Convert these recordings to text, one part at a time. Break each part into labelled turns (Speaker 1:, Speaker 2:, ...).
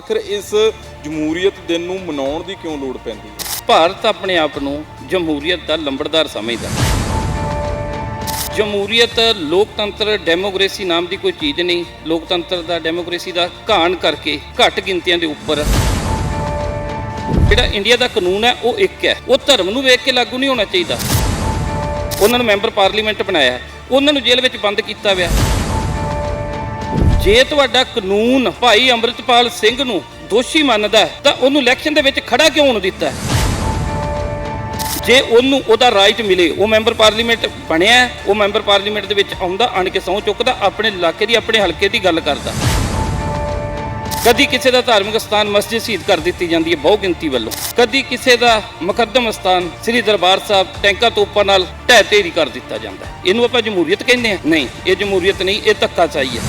Speaker 1: ਆਖਰ ਇਸ ਜਮਹੂਰੀਅਤ ਦਿਨ ਨੂੰ ਮਨਾਉਣ ਦੀ ਕਿਉਂ ਲੋੜ ਪੈਂਦੀ ਹੈ?
Speaker 2: ਭਾਰਤ ਆਪਣੇ ਆਪ ਨੂੰ ਜਮਹੂਰੀਅਤ ਦਾ ਲੰਬੜਦਾਰ ਸਮਝਦਾ ਜਮਹੂਰੀਅਤ ਲੋਕਤੰਤਰ ਡੈਮੋਕ੍ਰੇਸੀ ਨਾਮ ਦੀ ਕੋਈ ਚੀਜ਼ ਨਹੀਂ, ਲੋਕਤੰਤਰ ਦਾ ਡੈਮੋਕ੍ਰੇਸੀ ਦਾ ਘਾਣ ਕਰਕੇ ਘੱਟ ਗਿਣਤੀਆਂ ਦੇ ਉੱਪਰ। ਜਿਹੜਾ ਇੰਡੀਆ ਦਾ ਕਾਨੂੰਨ ਹੈ, ਉਹ ਇੱਕ ਹੈ। ਉਹ ਧਰਮ ਨੂੰ ਵੇਖ ਕੇ ਲਾਗੂ ਨਹੀਂ ਹੋਣਾ ਚਾਹੀਦਾ। ਉਹਨਾਂ ਨੂੰ ਮੈਂਬਰ ਪਾਰਲੀਮੈਂਟ ਬਣਾਇਆ। ਉਹਨਾਂ ਨੂੰ ਜੇਲ੍ਹ ਵਿੱਚ ਬੰਦ ਕੀਤਾ ਹੋਇਆ। ਜੇ ਤੁਹਾਡਾ ਕਾਨੂੰਨ ਭਾਈ ਅੰਮ੍ਰਿਤਪਾਲ ਸਿੰਘ ਨੂੰ ਦੋਸ਼ੀ ਮੰਨਦਾ ਤਾਂ ਉਹਨੂੰ ਇਲੈਕਸ਼ਨ ਦੇ ਵਿੱਚ ਖੜਾ ਕਿਉਂ ਹੋਣ ਦਿੱਤਾ ਜੇ ਉਹਨੂੰ ਉਹਦਾ ਰਾਈਟ ਮਿਲੇ, ਉਹ ਮੈਂਬਰ ਪਾਰਲੀਮੈਂਟ ਬਣਿਆ ਉਹ ਮੈਂਬਰ ਪਾਰਲੀਮੈਂਟ ਦੇ ਵਿੱਚ ਆਉਂਦਾ, ਆਣ ਕੇ ਸਹੁੰ ਚੁੱਕਦਾ, ਆਪਣੇ ਇਲਾਕੇ ਦੀ, ਆਪਣੇ ਹਲਕੇ ਦੀ ਗੱਲ ਕਰਦਾ। ਕਦੀ ਕਿਸੇ ਦਾ ਧਾਰਮਿਕ ਸਥਾਨ ਮਸਜਿਦ ਸ਼ਹੀਦ ਕਰ ਦਿੱਤੀ ਜਾਂਦੀ ਹੈ, ਬਹੁ ਗਿਣਤੀ ਵੱਲੋਂ। ਕਦੀ ਕਿਸੇ ਦਾ ਮੁਕੱਦਮ ਸਥਾਨ ਸ੍ਰੀ ਦਰਬਾਰ ਸਾਹਿਬ ਟੈਂਕਾਂ ਤੋਪਾਂ ਨਾਲ ਢਹਿ ਢੇਰੀ ਕਰ ਦਿੱਤਾ ਜਾਂਦਾ ਇਹਨੂੰ ਆਪਾਂ ਜਮਹੂਰੀਅਤ ਕਹਿੰਦੇ ਆ ਨਹੀਂ, ਇਹ ਜਮਹੂਰੀਅਤ ਨਹੀਂ, ਇਹ ਧੱਕਾਸ਼ਾਹੀ ਹੈ।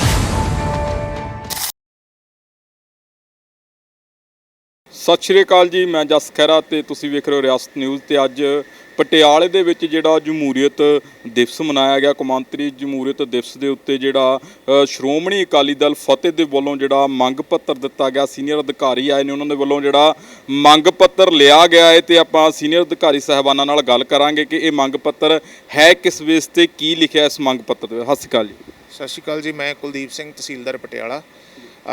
Speaker 1: ਸਤਿ ਸ਼੍ਰੀ ਅਕਾਲ ਜੀ, ਮੈਂ ਜਸ ਖਹਿਰਾ ਤੇ ਤੁਸੀਂ ਵੇਖ ਰਹੇ ਹੋ ਰਿਆਸਤ ਨਿਊਜ਼ ਤੇ ਅੱਜ ਪਟਿਆਲੇ ਦੇ ਵਿੱਚ ਜਿਹੜਾ ਜਮਹੂਰੀਅਤ ਦਿਵਸ ਮਨਾਇਆ ਗਿਆ, ਕੌਮਾਂਤਰੀ ਜਮਹੂਰੀਅਤ ਦਿਵਸ ਦੇ ਉੱਤੇ ਜਿਹੜਾ ਸ਼੍ਰੋਮਣੀ ਅਕਾਲੀ ਦਲ ਫਤਿਹ ਦੇ ਵੱਲੋਂ ਜਿਹੜਾ ਮੰਗ ਪੱਤਰ ਦਿੱਤਾ ਗਿਆ, ਸੀਨੀਅਰ ਅਧਿਕਾਰੀ ਆਏ ਨੇ, ਉਹਨਾਂ ਦੇ ਵੱਲੋਂ ਜਿਹੜਾ ਮੰਗ ਪੱਤਰ ਲਿਆ ਗਿਆ ਹੈ ਤੇ ਆਪਾਂ ਸੀਨੀਅਰ ਅਧਿਕਾਰੀ ਸਾਹਿਬਾਨਾਂ ਨਾਲ ਗੱਲ ਕਰਾਂਗੇ ਕਿ ਇਹ ਮੰਗ ਪੱਤਰ ਹੈ ਕਿਸ ਵੇਸ ਤੇ ਕੀ ਲਿਖਿਆ ਇਸ ਮੰਗ ਪੱਤਰ ਦੇ ਸਤਿ ਸ਼੍ਰੀ ਅਕਾਲ ਜੀ।
Speaker 3: ਸਤਿ ਸ਼੍ਰੀ ਅਕਾਲ ਜੀ, ਮੈਂ ਕੁਲਦੀਪ ਸਿੰਘ, ਤਹਿਸੀਲਦਾਰ ਪਟਿਆਲਾ।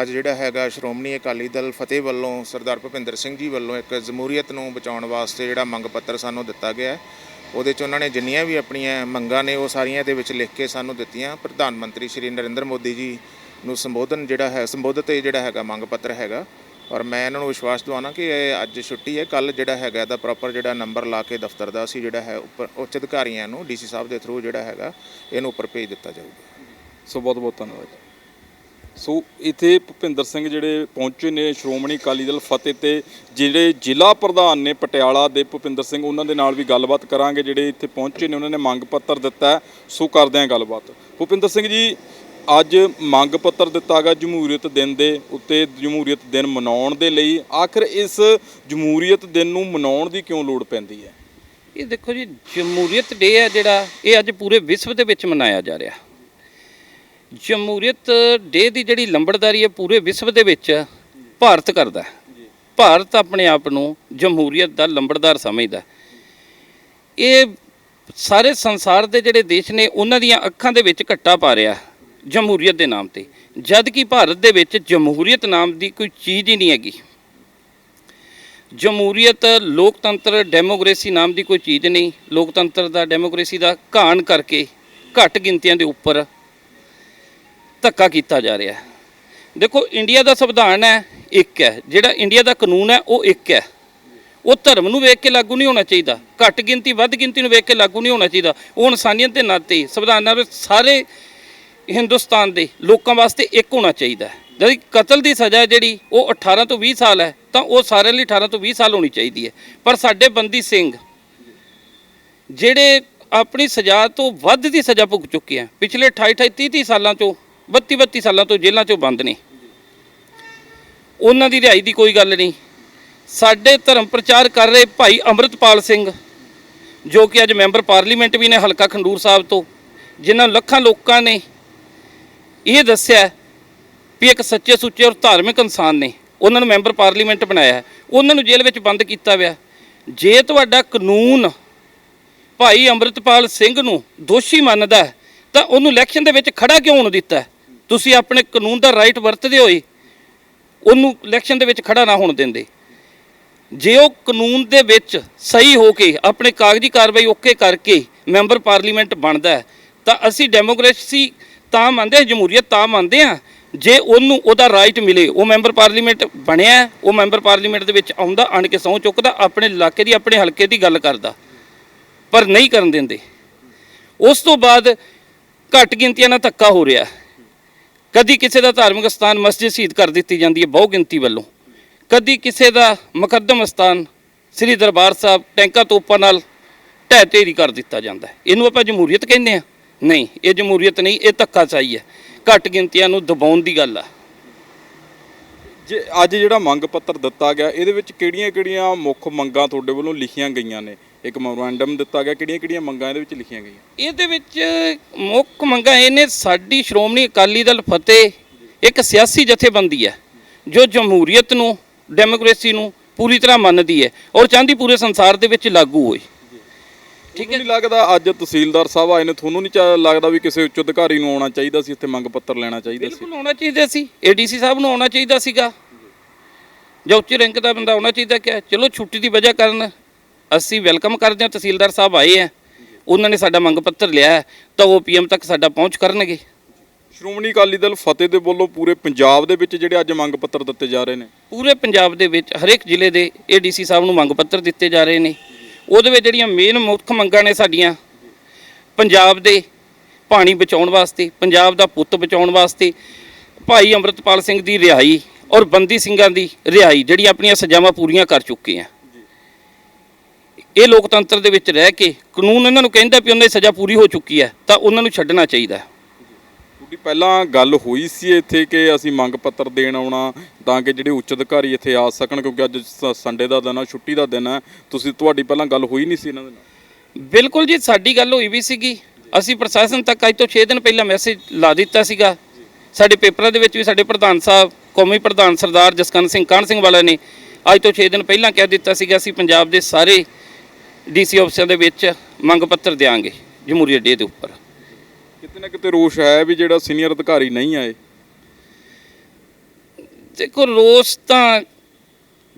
Speaker 3: ਅੱਜ ਜਿਹੜਾ ਹੈਗਾ ਸ਼੍ਰੋਮਣੀ ਅਕਾਲੀ ਦਲ ਫਤਿਹ ਵੱਲੋਂ ਸਰਦਾਰ ਭੁਪਿੰਦਰ ਸਿੰਘ ਜੀ ਵੱਲੋਂ ਇੱਕ ਜਮਹੂਰੀਅਤ ਨੂੰ ਬਚਾਉਣ ਵਾਸਤੇ ਜਿਹੜਾ ਮੰਗ ਪੱਤਰ ਸਾਨੂੰ ਦਿੱਤਾ ਗਿਆ ਹੈ, ਉਹਦੇ 'ਚ ਉਹਨਾਂ ਨੇ ਜਿੰਨੀਆਂ ਵੀ ਆਪਣੀਆਂ ਮੰਗਾਂ ਨੇ, ਉਹ ਸਾਰੀਆਂ ਦੇ ਵਿੱਚ ਲਿਖ ਕੇ ਸਾਨੂੰ ਦਿੱਤੀਆਂ। ਪ੍ਰਧਾਨ ਮੰਤਰੀ ਸ਼੍ਰੀ ਨਰਿੰਦਰ ਮੋਦੀ ਜੀ ਨੂੰ ਸੰਬੋਧਨ ਜਿਹੜਾ ਹੈ, ਸੰਬੋਧਿਤ ਇਹ ਜਿਹੜਾ ਹੈਗਾ ਮੰਗ ਪੱਤਰ ਹੈਗਾ। ਔਰ ਮੈਂ ਇਹਨਾਂ ਨੂੰ ਵਿਸ਼ਵਾਸ ਦਿਵਾਉਣਾ ਕਿ ਇਹ ਅੱਜ ਛੁੱਟੀ ਹੈ। ਕੱਲ ਜਿਹੜਾ ਹੈਗਾ ਇਹਦਾ ਪ੍ਰੋਪਰ ਜਿਹੜਾ ਨੰਬਰ ਲਾ ਕੇ ਦਫ਼ਤਰ ਦਾ ਅਸੀਂ ਜਿਹੜਾ ਹੈ, ਉੱਪਰ ਉੱਚ ਅਧਿਕਾਰੀਆਂ ਨੂੰ, ਡੀਸੀ ਸਾਹਿਬ ਦੇ ਥਰੂ ਜਿਹੜਾ ਹੈਗਾ, ਇਹਨੂੰ ਉੱਪਰ ਭੇਜ ਦਿੱਤਾ ਜਾਊਗਾ।
Speaker 1: ਸੋ ਬਹੁਤ ਬਹੁਤ ਧੰਨਵਾਦ। ਸੋ ਇੱਥੇ ਭੁਪਿੰਦਰ ਸਿੰਘ ਜਿਹੜੇ ਪਹੁੰਚੇ ਨੇ, ਸ਼੍ਰੋਮਣੀ ਅਕਾਲੀ ਦਲ ਫਤਿਹ ਤੇ, ਜਿਹੜੇ ਜ਼ਿਲ੍ਹਾ ਪ੍ਰਧਾਨ ਨੇ ਪਟਿਆਲਾ ਦੇ ਭੁਪਿੰਦਰ ਸਿੰਘ, ਉਹਨਾਂ ਦੇ ਨਾਲ ਵੀ ਗੱਲਬਾਤ ਕਰਾਂਗੇ, ਜਿਹੜੇ ਇੱਥੇ ਪਹੁੰਚੇ ਨੇ, ਉਹਨਾਂ ਨੇ ਮੰਗ ਪੱਤਰ ਦਿੱਤਾ ਸੋ ਕਰਦੇ ਹਾਂ ਗੱਲਬਾਤ। ਭੁਪਿੰਦਰ ਸਿੰਘ ਜੀ, ਅੱਜ ਮੰਗ ਪੱਤਰ ਦਿੱਤਾ ਗਿਆ ਜਮਹੂਰੀਅਤ ਦਿਨ ਦੇ ਉੱਤੇ, ਜਮਹੂਰੀਅਤ ਦਿਨ ਮਨਾਉਣ ਦੇ ਲਈ। ਆਖਰ ਇਸ ਜਮਹੂਰੀਅਤ ਦਿਨ ਨੂੰ ਮਨਾਉਣ ਦੀ ਕਿਉਂ ਲੋੜ ਪੈਂਦੀ ਹੈ?
Speaker 2: ਇਹ ਦੇਖੋ ਜੀ, ਜਮਹੂਰੀਅਤ ਡੇ ਹੈ ਜਿਹੜਾ, ਇਹ ਅੱਜ ਪੂਰੇ ਵਿਸ਼ਵ ਦੇ ਵਿੱਚ ਮਨਾਇਆ ਜਾ ਰਿਹਾ। ਜਮਹੂਰੀਅਤ ਡੇ ਦੀ ਜਿਹੜੀ ਲੰਬੜਦਾਰੀ ਹੈ ਪੂਰੇ ਵਿਸ਼ਵ ਦੇ ਵਿੱਚ ਭਾਰਤ ਕਰਦਾ ਹੈ। ਭਾਰਤ ਆਪਣੇ ਆਪ ਨੂੰ ਜਮਹੂਰੀਅਤ ਦਾ ਲੰਬੜਦਾਰ ਸਮਝਦਾ। ਇਹ ਸਾਰੇ ਸੰਸਾਰ ਦੇ ਜਿਹੜੇ ਦੇਸ਼ ਨੇ ਉਹਨਾਂ ਦੀਆਂ ਅੱਖਾਂ ਦੇ ਵਿੱਚ ਘੱਟਾ ਪਾ ਰਿਹਾ ਜਮਹੂਰੀਅਤ ਦੇ ਨਾਮ ਤੇ। ਜਦ ਕਿ ਭਾਰਤ ਦੇ ਵਿੱਚ ਜਮਹੂਰੀਅਤ ਨਾਮ ਦੀ ਕੋਈ ਚੀਜ਼ ਹੀ ਨਹੀਂ ਹੈਗੀ। ਜਮਹੂਰੀਅਤ ਲੋਕਤੰਤਰ ਡੈਮੋਕ੍ਰੇਸੀ ਨਾਮ ਦੀ ਕੋਈ ਚੀਜ਼ ਨਹੀਂ। ਲੋਕਤੰਤਰ ਦਾ ਡੈਮੋਕ੍ਰੇਸੀ ਦਾ ਘਾਣ ਕਰਕੇ ਘੱਟ ਗਿਣਤੀਆਂ ਦੇ ਉੱਪਰ ਧੱਕਾ ਕੀਤਾ ਜਾ ਰਿਹਾ ਹੈ। ਦੇਖੋ, ਇੰਡੀਆ ਦਾ ਸੰਵਿਧਾਨ ਹੈ, ਇੱਕ ਹੈ। ਜਿਹੜਾ ਇੰਡੀਆ ਦਾ ਕਾਨੂੰਨ ਹੈ, ਉਹ ਇੱਕ ਹੈ। ਉਹ ਧਰਮ ਨੂੰ ਵੇਖ ਕੇ ਲਾਗੂ ਨਹੀਂ ਹੋਣਾ ਚਾਹੀਦਾ। ਘੱਟ ਗਿਣਤੀ, ਵੱਧ ਗਿਣਤੀ ਨੂੰ ਵੇਖ ਕੇ ਲਾਗੂ ਨਹੀਂ ਹੋਣਾ ਚਾਹੀਦਾ। ਉਹ ਇਨਸਾਨੀਅਤ ਦੇ ਨਾਤੇ ਸੰਵਿਧਾਨ ਨਾਲ ਸਾਰੇ ਹਿੰਦੁਸਤਾਨ ਦੇ ਲੋਕਾਂ ਵਾਸਤੇ ਇੱਕ ਹੋਣਾ ਚਾਹੀਦਾ ਜਦ ਕਤਲ ਦੀ ਸਜ਼ਾ ਹੈ ਜਿਹੜੀ, ਉਹ 18 ਤੋਂ 20 ਸਾਲ ਹੈ, ਤਾਂ ਉਹ ਸਾਰਿਆਂ ਲਈ 18 ਤੋਂ 20 ਸਾਲ ਹੋਣੀ ਚਾਹੀਦੀ ਹੈ। ਪਰ ਸਾਡੇ ਬੰਦੀ ਸਿੰਘ ਜਿਹੜੇ ਆਪਣੀ ਸਜ਼ਾ ਤੋਂ ਵੱਧ ਦੀ ਸਜ਼ਾ ਭੁਗਤ ਚੁੱਕੇ ਆ ਪਿਛਲੇ 28 28 30 30 ਸਾਲਾਂ ਤੋਂ 32 32 ਸਾਲਾਂ ਤੋਂ ਜੇਲ੍ਹਾਂ 'ਚੋਂ ਬੰਦ ਨੇ। ਉਹਨਾਂ ਦੀ ਰਿਹਾਈ ਦੀ ਕੋਈ ਗੱਲ ਨਹੀਂ। ਸਾਡੇ ਧਰਮ ਪ੍ਰਚਾਰ ਕਰ ਰਹੇ ਭਾਈ ਅੰਮ੍ਰਿਤਪਾਲ ਸਿੰਘ, ਜੋ ਕਿ ਅੱਜ ਮੈਂਬਰ ਪਾਰਲੀਮੈਂਟ ਵੀ ਨੇ ਹਲਕਾ ਖੰਡੂਰ ਸਾਹਿਬ ਤੋਂ, ਜਿਨ੍ਹਾਂ ਲੱਖਾਂ ਲੋਕਾਂ ਨੇ ਇਹ ਦੱਸਿਆ ਵੀ ਇੱਕ ਸੱਚੇ ਸੁੱਚੇ ਔਰ ਧਾਰਮਿਕ ਇਨਸਾਨ ਨੇ। ਉਹਨਾਂ ਨੂੰ ਮੈਂਬਰ ਪਾਰਲੀਮੈਂਟ ਬਣਾਇਆ ਉਹਨਾਂ ਨੂੰ ਜੇਲ੍ਹ ਵਿੱਚ ਬੰਦ ਕੀਤਾ ਹੋਇਆ। ਜੇ ਤੁਹਾਡਾ ਕਾਨੂੰਨ ਭਾਈ ਅੰਮ੍ਰਿਤਪਾਲ ਸਿੰਘ ਨੂੰ ਦੋਸ਼ੀ ਮੰਨਦਾ ਤਾਂ ਉਹਨੂੰ ਇਲੈਕਸ਼ਨ ਦੇ ਵਿੱਚ ਖੜਾ ਕਿਉਂ ਹੋਣ ਦਿੱਤਾ ਤੁਸੀਂ ਆਪਣੇ ਕਾਨੂੰਨ ਦਾ ਰਾਈਟ ਵਰਤਦੇ ਹੋਏ ਉਹਨੂੰ ਇਲੈਕਸ਼ਨ ਦੇ ਵਿੱਚ ਖੜਾ ਨਾ ਹੋਣ ਦਿੰਦੇ। ਜੇ ਉਹ ਕਾਨੂੰਨ ਦੇ ਵਿੱਚ ਸਹੀ ਹੋ ਕੇ ਆਪਣੇ ਕਾਗਜ਼ੀ ਕਾਰਵਾਈ ਓਕੇ ਕਰਕੇ ਮੈਂਬਰ ਪਾਰਲੀਮੈਂਟ ਬਣਦਾ ਹੈ, ਤਾਂ ਅਸੀਂ ਡੈਮੋਕ੍ਰੇਸੀ ਤਾਂ ਮੰਨਦੇ ਹਾਂ ਜਮਹੂਰੀਅਤ ਤਾਂ ਮੰਨਦੇ ਹਾਂ ਜੇ ਉਹਨੂੰ ਉਹਦਾ ਰਾਈਟ ਮਿਲੇ ਉਹ ਮੈਂਬਰ ਪਾਰਲੀਮੈਂਟ ਬਣਿਆ ਉਹ ਮੈਂਬਰ ਪਾਰਲੀਮੈਂਟ ਦੇ ਵਿੱਚ ਆਉਂਦਾ ਆਣ ਕੇ ਸਹੁੰ ਚੁੱਕਦਾ ਆਪਣੇ ਇਲਾਕੇ ਦੀ ਆਪਣੇ ਹਲਕੇ ਦੀ ਗੱਲ ਕਰਦਾ ਪਰ ਨਹੀਂ ਕਰਨ ਦਿੰਦੇ। ਉਸ ਤੋਂ ਬਾਅਦ ਘੱਟ ਗਿਣਤੀਆਂ ਨਾਲ ਧੱਕਾ ਹੋ ਰਿਹਾ ਕਦੀ ਕਿਸੇ ਦਾ ਧਾਰਮਿਕ ਸਥਾਨ ਮਸਜਿਦ ਸ਼ਹੀਦ ਕਰ ਦਿੱਤੀ ਜਾਂਦੀ ਹੈ ਬਹੁ ਗਿਣਤੀ ਵੱਲੋਂ। ਕਦੀ ਕਿਸੇ ਦਾ ਮੁਕੱਦਮ ਸਥਾਨ ਸ੍ਰੀ ਦਰਬਾਰ ਸਾਹਿਬ ਟੈਂਕਾਂ ਤੋਪਾਂ ਨਾਲ ਢਹਿ ਢੇਰੀ ਕਰ ਦਿੱਤਾ ਜਾਂਦਾ ਇਹਨੂੰ ਆਪਾਂ ਜਮਹੂਰੀਅਤ ਕਹਿੰਦੇ ਆ ਨਹੀਂ, ਇਹ ਜਮਹੂਰੀਅਤ ਨਹੀਂ, ਇਹ ਧੱਕਾਸ਼ਾਹੀ ਹੈ। ਘੱਟ ਗਿਣਤੀਆਂ ਨੂੰ ਦਬਾਉਣ ਦੀ ਗੱਲ ਆ।
Speaker 1: ਜੇ ਅੱਜ ਜਿਹੜਾ ਮੰਗ ਪੱਤਰ ਦਿੱਤਾ ਗਿਆ, ਇਹਦੇ ਵਿੱਚ ਕਿਹੜੀਆਂ-ਕਿਹੜੀਆਂ ਮੁੱਖ ਮੰਗਾਂ ਤੁਹਾਡੇ ਵੱਲੋਂ ਲਿਖੀਆਂ ਗਈਆਂ ਨੇ? ਇੱਕ ਮੈਮੋਰੈਂਡਮ ਦਿੱਤਾ ਗਿਆ ਕਿਹੜੀਆਂ-ਕਿਹੜੀਆਂ ਮੰਗਾਂ ਇਹਦੇ ਵਿੱਚ ਲਿਖੀਆਂ ਗਈਆਂ?
Speaker 2: ਇਹਦੇ ਵਿੱਚ ਮੁੱਖ ਮੰਗਾਂ ਇਹ ਨੇ, ਸਾਡੀ ਸ਼੍ਰੋਮਣੀ ਅਕਾਲੀ ਦਲ ਫਤਿਹ ਇੱਕ ਸਿਆਸੀ ਜਥੇਬੰਦੀ ਹੈ, ਜੋ ਜਮਹੂਰੀਅਤ ਨੂੰ, ਡੈਮੋਕ੍ਰੇਸੀ ਨੂੰ ਪੂਰੀ ਤਰ੍ਹਾਂ ਮੰਨਦੀ ਹੈ ਔਰ ਚਾਹੁੰਦੀ ਪੂਰੇ ਸੰਸਾਰ ਦੇ ਵਿੱਚ ਲਾਗੂ ਹੋਏ।
Speaker 1: ਠੀਕ ਨਹੀਂ ਲੱਗਦਾ। ਅੱਜ ਤਹਿਸੀਲਦਾਰ ਸਾਹਿਬ ਆਏ ਨੇ ਤੁਹਾਨੂੰ ਨਹੀਂ ਚਾ- ਲੱਗਦਾ ਵੀ ਕਿਸੇ ਉੱਚ ਅਧਿਕਾਰੀ ਨੂੰ ਆਉਣਾ ਚਾਹੀਦਾ ਸੀ ਇੱਥੇ ਮੰਗ ਪੱਤਰ ਲੈਣਾ ਚਾਹੀਦਾ ਸੀ?
Speaker 2: ਬਿਲਕੁਲ ਆਉਣਾ ਚਾਹੀਦਾ ਸੀ। ਏਡੀਸੀ ਸਾਹਿਬ ਨੂੰ ਆਉਣਾ ਚਾਹੀਦਾ ਸੀਗਾ। ਜਾਂ ਉੱਚ ਰੈਂਕ ਦਾ ਬੰਦਾ ਆਉਣਾ ਚਾਹੀਦਾ ਕਿ ਚਲੋ ਛੁੱਟੀ ਦੀ ਵਜ੍ਹਾ ਕਾਰਨ ਅਸੀਂ ਵੈਲਕਮ ਕਰਦੇ ਹਾਂ ਤਹਿਸੀਲਦਾਰ ਸਾਹਿਬ ਆਏ ਆ ਉਹਨਾਂ ਨੇ ਸਾਡਾ ਮੰਗ ਪੱਤਰ ਲਿਆ ਹੈ, ਤਾਂ ਉਹ ਪੀਐਮ ਤੱਕ ਸਾਡਾ ਪਹੁੰਚ ਕਰਨਗੇ।
Speaker 1: ਸ਼੍ਰੋਮਣੀ ਅਕਾਲੀ ਦਲ ਫਤਿਹ ਦੇ ਵੱਲੋਂ ਪੂਰੇ ਪੰਜਾਬ ਦੇ ਵਿੱਚ ਜਿਹੜੇ ਅੱਜ ਮੰਗ ਪੱਤਰ ਦਿੱਤੇ ਜਾ ਰਹੇ ਨੇ?
Speaker 2: ਪੂਰੇ ਪੰਜਾਬ ਦੇ ਵਿੱਚ ਹਰੇਕ ਜ਼ਿਲ੍ਹੇ ਦੇ ਏਡੀਸੀ ਸਾਹਿਬ ਨੂੰ ਮੰਗ ਪੱਤਰ ਦਿੱਤੇ ਜਾ ਰਹੇ ਨੇ। ਉਹਦੇ ਵਿੱਚ ਜਿਹੜੀਆਂ ਮੇਨ ਮੁੱਖ ਮੰਗਾਂ ਨੇ ਸਾਡੀਆਂ, ਪੰਜਾਬ ਦੇ ਪਾਣੀ ਬਚਾਉਣ ਵਾਸਤੇ, ਪੰਜਾਬ ਦਾ ਪੁੱਤ ਬਚਾਉਣ ਵਾਸਤੇ, ਭਾਈ ਅੰਮ੍ਰਿਤਪਾਲ ਸਿੰਘ ਦੀ ਰਿਹਾਈ ਔਰ ਬੰਦੀ ਸਿੰਘਾਂ ਦੀ ਰਿਹਾਈ ਜਿਹੜੀਆਂ ਆਪਣੀਆਂ ਸਜ਼ਾਵਾਂ ਪੂਰੀਆਂ ਕਰ ਚੁੱਕੇ ਆ। ਇਹ ਲੋਕਤੰਤਰ ਦੇ ਵਿੱਚ ਰਹਿ ਕੇ ਕਾਨੂੰਨ ਇਹਨਾਂ ਨੂੰ ਕਹਿੰਦਾ ਵੀ ਉਹਨਾਂ ਦੀ ਸਜ਼ਾ ਪੂਰੀ ਹੋ ਚੁੱਕੀ ਹੈ, ਤਾਂ ਉਹਨਾਂ ਨੂੰ ਛੱਡਣਾ ਚਾਹੀਦਾ।
Speaker 1: ਤੁਹਾਡੀ ਪਹਿਲਾਂ ਗੱਲ ਹੋਈ ਸੀ ਇੱਥੇ ਕਿ ਅਸੀਂ ਮੰਗ ਪੱਤਰ ਦੇਣ ਆਉਣਾ ਤਾਂ ਕਿ ਜਿਹੜੇ ਉੱਚ ਅਧਿਕਾਰੀ ਇੱਥੇ ਆ ਸਕਣ, ਕਿਉਂਕਿ ਅੱਜ ਸ- ਸੰਡੇ ਦਾ ਦਿਨ ਆ, ਛੁੱਟੀ ਦਾ ਦਿਨ ਹੈ ਤੁਸੀਂ ਤੁਹਾਡੀ ਪਹਿਲਾਂ ਗੱਲ ਹੋਈ ਨਹੀਂ ਸੀ ਇਹਨਾਂ ਦੇ ਨਾਲ?
Speaker 2: ਬਿਲਕੁਲ ਜੀ, ਸਾਡੀ ਗੱਲ ਹੋਈ ਵੀ ਸੀਗੀ। ਅਸੀਂ ਪ੍ਰਸ਼ਾਸਨ ਤੱਕ ਅੱਜ ਤੋਂ 6 ਦਿਨ ਪਹਿਲਾਂ ਮੈਸੇਜ ਲਾ ਦਿੱਤਾ ਸੀਗਾ। ਸਾਡੇ ਪੇਪਰਾਂ ਦੇ ਵਿੱਚ ਵੀ ਸਾਡੇ ਪ੍ਰਧਾਨ ਸਾਹਿਬ, ਕੌਮੀ ਪ੍ਰਧਾਨ ਸਰਦਾਰ ਜਸਕਰਨ ਸਿੰਘ ਕਾਹਨ ਸਿੰਘ ਵਾਲਾ ਨੇ ਅੱਜ ਤੋਂ 6 ਦਿਨ ਪਹਿਲਾਂ ਕਹਿ ਦਿੱਤਾ ਸੀਗਾ, ਅਸੀਂ ਪੰਜਾਬ ਦੇ ਸਾਰੇ ਡੀਸੀ ਆਫਿਸਾਂ ਦੇ ਵਿੱਚ ਮੰਗ ਪੱਤਰ ਦਿਆਂਗੇ ਜਮਹੂਰੀਅਤ ਡੇ ਦੇ ਉੱਪਰ।
Speaker 1: ਕਿਤੇ ਨਾ ਕਿਤੇ ਰੋਸ਼ ਹੈ ਵੀ ਜਿਹੜਾ ਸੀਨੀਅਰ ਅਧਿਕਾਰੀ ਨਹੀਂ ਆਏ।
Speaker 2: ਦੇਖੋ ਰੋਸ ਤਾਂ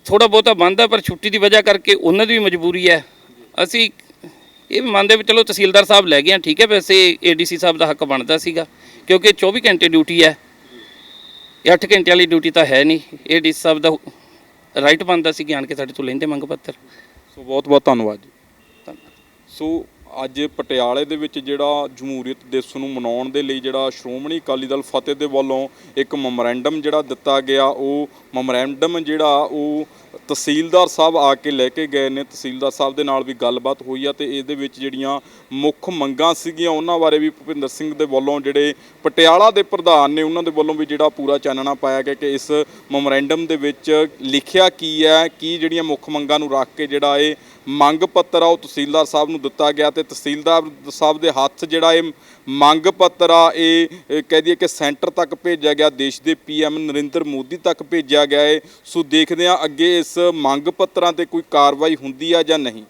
Speaker 2: ਥੋੜਾ ਬਹੁਤਾ ਬੰਦਾ ਪਰ ਛੁੱਟੀ ਦੀ ਵਜ੍ਹਾ ਕਰਕੇ ਉਹਨਾਂ ਦੀ ਵੀ ਮਜਬੂਰੀ ਹੈ। ਅਸੀਂ ਇਹ ਮੰਨਦੇ ਵੀ ਚਲੋ ਤਹਿਸੀਲਦਾਰ ਸਾਹਿਬ ਲੈ ਗਏ ਆ ਠੀਕ ਹੈ ਵੈਸੇ ਏਡੀਸੀ ਸਾਹਿਬ ਦਾ ਹੱਕ ਬਣਦਾ ਸੀਗਾ ਕਿਉਂਕਿ 24 ਘੰਟੇ ਡਿਊਟੀ ਹੈ। ਇਹ 8 ਘੰਟੇ ਵਾਲੀ ਡਿਊਟੀ ਤਾਂ ਹੈ ਨਹੀਂ। ਏਡੀਸੀ ਸਾਹਿਬ ਦਾ ਰਾਈਟ ਬਣਦਾ ਸੀ ਕਿ ਆਣ ਕੇ ਸਾਡੇ ਤੋਂ ਲੈਂਦੇ ਮੰਗ ਪੱਤਰ।
Speaker 1: ਸੋ ਬਹੁਤ ਬਹੁਤ ਧੰਨਵਾਦ ਜੀ।
Speaker 2: ਧੰਨਵਾਦ।
Speaker 1: ਸੋ ਅੱਜ ਪਟਿਆਲੇ ਦੇ ਵਿੱਚ ਜਿਹੜਾ ਜਮਹੂਰੀਅਤ ਦਿਵਸ ਨੂੰ ਮਨਾਉਣ ਦੇ ਲਈ ਜਿਹੜਾ ਸ਼੍ਰੋਮਣੀ ਅਕਾਲੀ ਦਲ ਫਤਿਹ ਦੇ ਵੱਲੋਂ ਇੱਕ ਮੈਮੋਰੈਂਡਮ ਜਿਹੜਾ ਦਿੱਤਾ ਗਿਆ, ਉਹ ਮੈਮੋਰੈਂਡਮ ਜਿਹੜਾ, ਉਹ ਤਹਿਸੀਲਦਾਰ ਸਾਹਿਬ ਆ ਕੇ ਲੈ ਕੇ ਗਏ ਨੇ। ਤਹਿਸੀਲਦਾਰ ਸਾਹਿਬ ਦੇ ਨਾਲ ਵੀ ਗੱਲਬਾਤ ਹੋਈ ਆ ਤੇ ਇਹਦੇ ਵਿੱਚ ਜਿਹੜੀਆਂ ਮੁੱਖ ਮੰਗਾਂ ਸੀਗੀਆਂ, ਉਹਨਾਂ ਬਾਰੇ ਵੀ ਭੁਪਿੰਦਰ ਸਿੰਘ ਦੇ ਵੱਲੋਂ ਜਿਹੜੇ ਪਟਿਆਲਾ ਦੇ ਪ੍ਰਧਾਨ ਨੇ, ਉਹਨਾਂ ਦੇ ਵੱਲੋਂ ਵੀ ਜਿਹੜਾ ਪੂਰਾ ਚਾਨਣਾ ਪਾਇਆ ਗਿਆ ਕਿ ਇਸ ਮੈਮੋਰੈਂਡਮ ਦੇ ਵਿੱਚ ਲਿਖਿਆ ਕੀ ਹੈ, ਕੀ ਜਿਹੜੀਆਂ ਮੁੱਖ ਮੰਗਾਂ ਨੂੰ ਰੱਖ ਕੇ ਜਿਹੜਾ ਇਹ ਮੰਗ ਪੱਤਰ ਆ ਉਹ ਤਹਿਸੀਲਦਾਰ ਸਾਹਿਬ ਨੂੰ ਦਿੱਤਾ ਗਿਆ ਤੇ ਤਹਿਸੀਲਦਾਰ ਸਾਹਿਬ ਦੇ ਹੱਥ ਜਿਹੜਾ ਇਹ ਮੰਗ ਪੱਤਰ ਆ, ਇਹ ਕਹਿ ਦਈਏ ਕਿ ਸੈਂਟਰ ਤੱਕ ਭੇਜਿਆ ਗਿਆ, ਦੇਸ਼ ਦੇ ਪੀਐਮ ਨਰਿੰਦਰ ਮੋਦੀ ਤੱਕ ਭੇਜਿਆ ਗਿਆ ਹੈ ਸੋ ਦੇਖਦੇ ਹਾਂ ਅੱਗੇ ਇਸ ਮੰਗ ਪੱਤਰਾਂ ਤੇ ਕੋਈ ਕਾਰਵਾਈ ਹੁੰਦੀ ਆ ਜਾਂ ਨਹੀਂ।